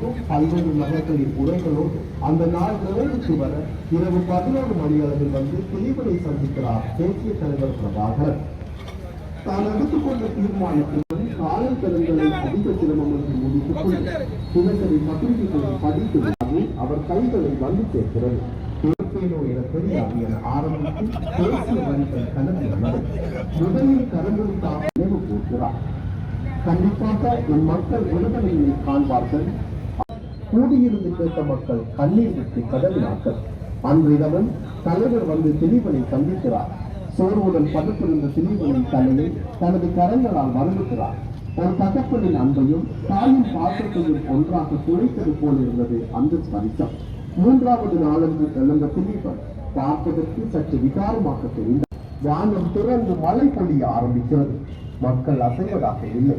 இருக்கும். பல்வேறு நகரங்களின் உரைகளோடு அந்த நாள் நிறைவுக்கு வர இரவு பதினோரு மணி அளவில் வந்து தெளிவனை சந்திக்கிறார் தேசிய தலைவர் பிரபாகரன். தான் எடுத்துக்கொண்ட தீர்மானத்துடன் காலை கடன்களை அதிக சிரமம் என்று முடித்துக் கொண்டு தினசரி பத்திரிகைகளை படித்து அவர் கைகளை வந்து சேர்க்கிறது. பேப்பேனோ என பெரிய என ஆரம்பித்து தேசிய வரிகள் கடந்து வந்தது முதலில் கரங்குடித்தாக நினைவு கூறுகிறார் கண்டிப்பாக என் மக்கள் விடுதலையை காண்பார்கள். கூடியிருந்து கேட்ட மக்கள் கண்ணீர் விட்டு கதறினார்கள் அன்றிரவன் தலைவர் வந்து திலீபனை சந்திக்கிறார். சோர்வுடன் படுத்திருந்த திலீபனின் தலையை தனது கரங்களால் வணங்குகிறார் ஒரு தகப்பனின் அன்பையும் தாயின் பாசத்தையும் ஒன்றாக துளைத்தது போல் இருந்தது அந்த ஸ்பரிசம். மூன்றாவது நாளன்று எழுந்த திலீபன் பார்ப்பதற்கு சற்று விகாரமாக தெரிந்தார் வானம் திறந்து மழை பொழிய ஆரம்பிக்கிறது. மக்கள் அசைவதாக இல்லை.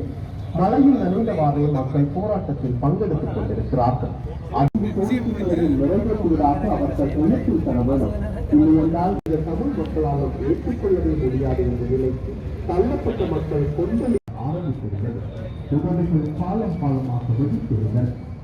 மழையில் நனைந்தவாறே மக்கள் போராட்டத்தில் பங்கெடுத்துக் கொண்டிருக்கிறார்கள். நிறைவேற்றுவதாக அவர்கள் உணர்த்தில் தர வேண்டும் இல்லையென்றால் இந்த தமிழ் மக்களால் ஏற்றுக்கொள்ளவே முடியாது என்ற நிலைக்கு தள்ளப்பட்ட மக்கள் கொண்டலை ஆரம்பித்திருந்தது உடல்கள் பாலம் பாலமாக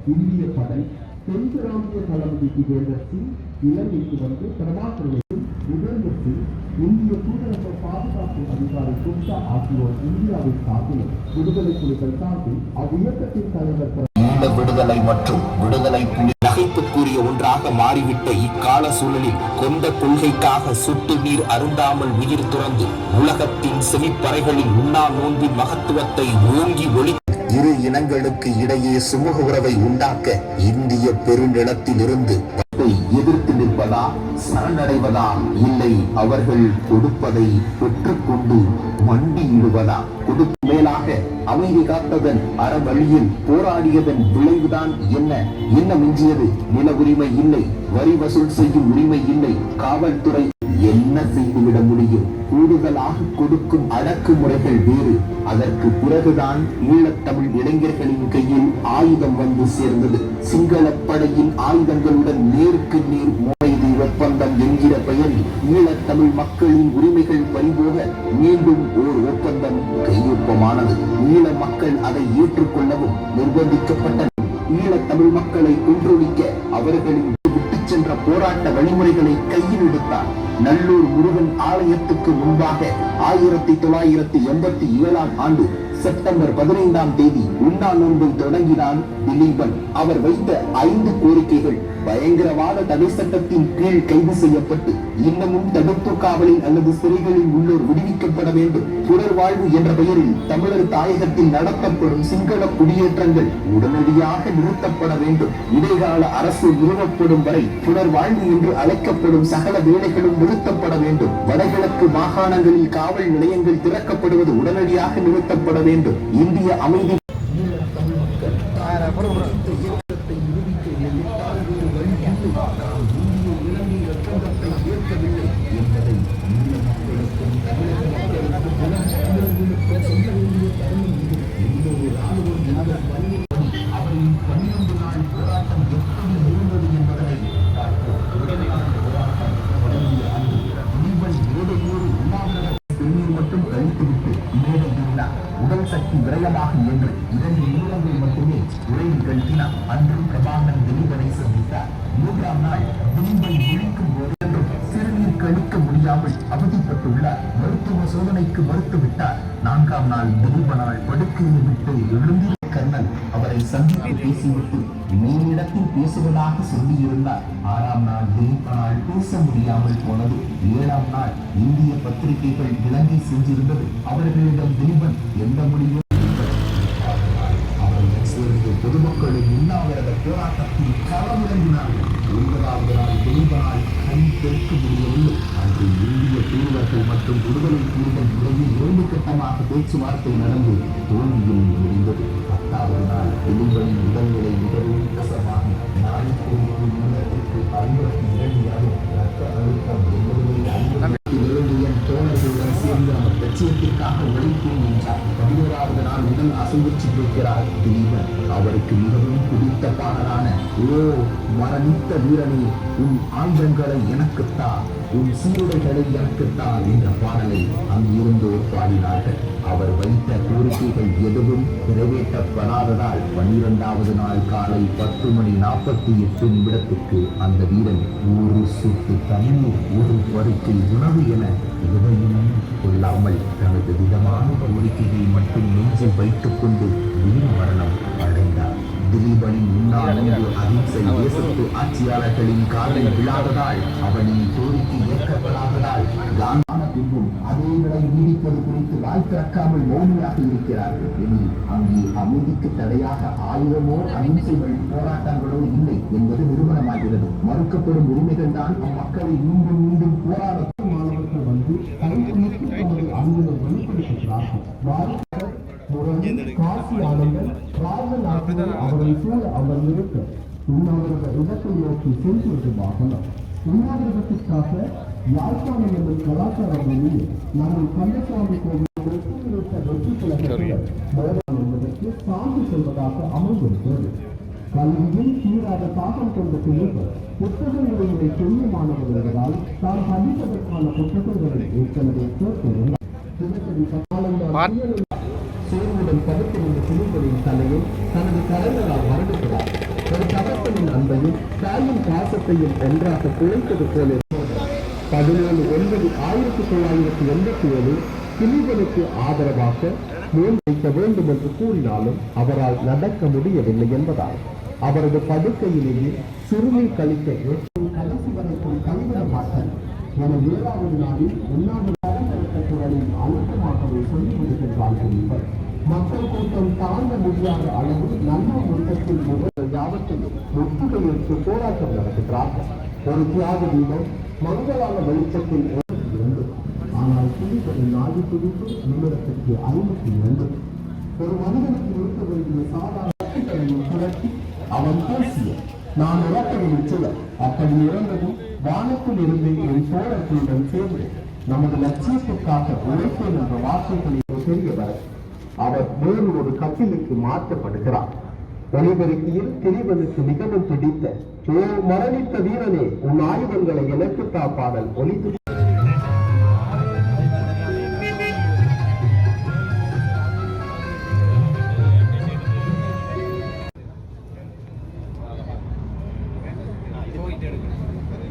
இந்திய படை தென்கிராமிய தளபதி திகேந்தர் சிங் இலங்கைக்கு வந்து பிரபாகரனையும் சிங் இந்திய தூதரக பாதுகாப்பு அதிகாரி குப்தா ஆகியோர் இந்தியாவை சார்பில் விடுதலை புலிகள் சார்பில் அவ்வியக்கத்தின் தலைவர் திரு இந்த விடுதலை மற்றும் விடுதலை புலி நகைப்புக்குரிய ஒன்றாக மாறிவிட்ட இக்கால சூழலில் கொண்ட கொள்கைக்காக சுட்டு நீர் அருந்தாமல் உயிர் துறந்து உலகத்தின் செவிப்பறைகளில் உண்ணா நோன்பின் மகத்துவத்தை ஓங்கி ஒளி இரு இனங்களுக்கு இடையே சுமூக உறவை உண்டாக்க இந்திய பெருநிலத்திலிருந்து இருந்து எதிர்த்து நிற்பதா சரணடைவதா? இல்லை அவர்கள் கொடுப்பதை பெற்றுக்கொண்டு மண்டியிடுவதா? கொடுப்பு மேலாக அமைதி காத்ததன் அறவழியில் போராடியதன் விளைவுதான் என்ன? என்ன மிஞ்சியது? நில உரிமை இல்லை வரி வசூல் செய்யும் உரிமை இல்லை காவல்துறை என்ன செய்துவிட முடியும்? கூடுதலாக கொடுக்கும் அடக்குமுறைகள் வேறு. அதற்கு பிறகுதான் ஈழத்தமிழ் இளைஞர்களின் கையில் ஆயுதம் வந்து சேர்ந்தது. சிங்களப் படையின் ஆயுதங்களுடன் நேர் ஒப்பந்தம் என்கிற பெயரில் ஈழத்தமிழ் மக்களின் உரிமைகள் பறிபோக மீண்டும் ஓர் ஒப்பந்தம் கையொப்பமானது. ஈழ மக்கள் அதை ஏற்றுக்கொள்ளவும் நிர்பந்திக்கப்பட்டனர் ஈழத்தமிழ் மக்களை ஒன்றொழிக்க அவர்களின் சென்ற போராட்ட வழிமுறைகளை கையில் எடுத்தார். நல்லூர் முருகன் ஆலயத்துக்கு முன்பாக ஆயிரத்தி தொள்ளாயிரத்தி எண்பத்தி ஏழாம் ஆண்டு செப்டம்பர் பதினைந்தாம் தேதி உண்ணா நோன்பை தொடங்கினான் திலீபன். அவர் வைத்த ஐந்து கோரிக்கைகள் பயங்கரவாத தடை சட்டத்தின் கீழ் கைது செய்யப்பட்டு இன்னமும் தடுப்பு காவலில் அல்லது சிறைகளில் உள்ளோர் விடுவிக்கப்பட வேண்டும். புனர்வாழ்வு என்ற பெயரில் தமிழர் தாயகத்தில் நடத்தப்படும் சிங்கள குடியேற்றங்கள் உடனடியாக நிறுத்தப்பட வேண்டும். இடைக்கால அரசு நிறுவப்படும் வரை புனர்வாழ்வு என்று அழைக்கப்படும் சகல வேலைகளும் நிறுத்தப்பட வேண்டும். வடகிழக்கு மாகாணங்களில் காவல் நிலையங்கள் திறக்கப்படுவது உடனடியாக நிறுத்தப்பட வேண்டும். இந்திய அமைதி சக்தி விரயமாக என்று இரண்டு நிமிடங்கள் மட்டுமே உரை நிகழ்த்தினார் அன்று பிரபாகரன் திலீபனை சந்தித்தார். மூன்றாம் நாள் திலீபன் விழிக்கும் போது என்றும் சிறுநீர் கழிக்க முடியாமல் அவதிப்பட்டுள்ளார். மருத்துவ சோதனைக்கு மறுத்துவிட்டார். நான்காம் நாள் திலீபனால் படுக்கையை விட்டு எழுந்திய கர்ணன். அவரை சந்தித்து பேசிவிட்டு நீரிடத்தில் பேசுவதாக சொல்லியிருந்தார். ஆறாம் நாள் திலீபனால் பேச முடியாமல் போனது. ஏழாம் நாள் இந்திய பத்திரிகைகள் இலங்கை சென்றிருந்தது. அவர்களிடம் திலீபன் எந்த முடிவும்? பொதுமக்களும் பொதுமக்களின் உண்ணாவிரத போராட்டத்தில் களமிறங்கினார்கள் ஒன்பதாவது நாள் திலீபனால் கை பெருக்க முடியவில்லை. அன்று இந்திய தூதர்கள் மற்றும் விடுதலை தூதர் இடையே இரண்டு கட்டமாக பேச்சுவார்த்தை நடந்து தோல்வியில் முடிந்தது. பத்தாவது நாள் உடல்நிலை மிகவும் கசமாகி நாளைக்கு உள்ளத்திற்கு ஐம்பத்தி இரண்டு ஆகும் ரத்த அழுத்தம் என்பதிலே ஐம்பத்தி தோழர்களுடன் சேர்ந்து அவர் லட்சியத்திற்காக உழைப்போம் என்றார். பதினோராவது நாள் கேட்கிறார் திலீபன். அவருக்கு மிகவும் பிடித்த பாடலான ஓ மரணித்த வீரனே உன் ஆயுதங்களை எனக்குத்தான் உன் சீருடைகளை எனக்குத்தா என்ற பாடலை அங்கிருந்தோர் பாடினார்கள். அவர் வைத்த கோரிக்கைகள் எதுவும் நிறைவேற்றப்படாததால் பன்னிரெண்டாவது நாள் காலை பத்து மணி நாற்பத்தி எட்டு நிமிடத்துக்கு அந்த வீரன் ஒரு சொட்டு தண்ணீர் ஒரு பருக்கை உணவு என எதையும் கொள்ளாமல் தனது விதமான கோரிக்கையை மட்டும் நெஞ்சில் வைத்துக் கொண்டு வீர மரணம் அடைந்தார். திலீபனின் முன்னாள் நின்று அகிம்சை தேசத்து ஆட்சியாளர்களின் காலில் விழாததால் அவனின் கோரிக்கை ஏற்கப்படாததால் காந்தான பின்பும் அதே நிலை நீடிப்பது குறித்து வாய் திறக்காமல் மௌனியாக இருக்கிறார்கள். இனி அங்கே அமைதிக்கு தடையாக ஆயுதமோ அகிம்சைகள் போராட்டங்களோ இல்லை என்பது நிறுவனமாகிறது மறுக்கப்படும் உரிமைகள் தான் அம்மக்களை மீண்டும் மீண்டும் போராட ராஜன் ஆகியோர் போல் சூழ அமர்ந்திருக்க உண்ணாவிரத இடத்தை நோக்கி சென்று வாகனம் உண்ணாவிரதத்திற்காக யாழ்ப்பாணம் என்னும் கலாச்சார பூமியில் நாங்கள் கந்தசாமி கோவில் வெற்றி என்பதற்கு சான்று சொல்வதாக அமைந்திருக்கிறது. கல்வியில் தீராத தாக்கம் கொண்ட பிள்ளைகள் புத்தகங்களினுடைய துல்லியமானவர் என்பதால் தான் படிப்பதற்கான புத்தகங்களை ஏற்கனவே சேர்த்திருந்தார் தினசரி காலந்தால் சோர்வுடன் தலையும் தனது கரங்களால் வருடுகிறார் ஒரு தகப்பனின் அன்பையும் தாயின் பாசத்தையும் ஒன்றாக குழைத்தது போல பதினேழு ஒன்பது ஆயிரத்தி தொள்ளாயிரத்தி எண்பத்தி ஏழு திலீபனுக்கு ஆதரவாக வைக்க வேண்டும் என்று கூறினாலும் அவரால் நடக்க முடியவில்லை என்பதால் அவரது படுக்கையிலேயே சிறுமி கழிக்க கடைசி வரைக்கும் கைவிட மாட்டார். என ஏழாவது நாளில் உண்ணாவிரத குரலில் அழுத்தமாகவே சொல்லிவிடுகின்றார் இவர். மக்கள் கூட்டம் தாங்க முடியாத அளவு நல்ல முத்தத்தில் முதல் யாவத்தையும் முற்றுகையிட்டு போராட்டம் நடத்துகிறார்கள். ஒரு தியாக தீபம் மங்களான வெளிச்சத்தில் இரண்டு. ஆனால் புலிகளின் நாடு துடிப்பு நிமிடத்திற்கு ஐம்பத்தி இரண்டு. ஒரு மனிதனுக்கு இருக்க வேண்டிய சாதாரண புரட்டி அவன் பேசிய நான் இறக்கவில்லை சில அப்படி இறந்ததும் வானத்தில் இருந்து என் தோழர்களுடன் சேர்ந்து நமது லட்சியத்துக்காக உழைப்பேன் என்ற வார்த்தைகளில் தெரியவர் அவர் வேறு ஒரு கட்டிலுக்கு மாற்றப்படுகிறார். ஒளிபெருக்கியில் திரிவனுக்கு மிகவும் பிடித்த ஓ மரணித்த வீரனே உன் ஆயுதங்களை எனக்கு தா பாடல் ஒளித்து எடுக்கணும்.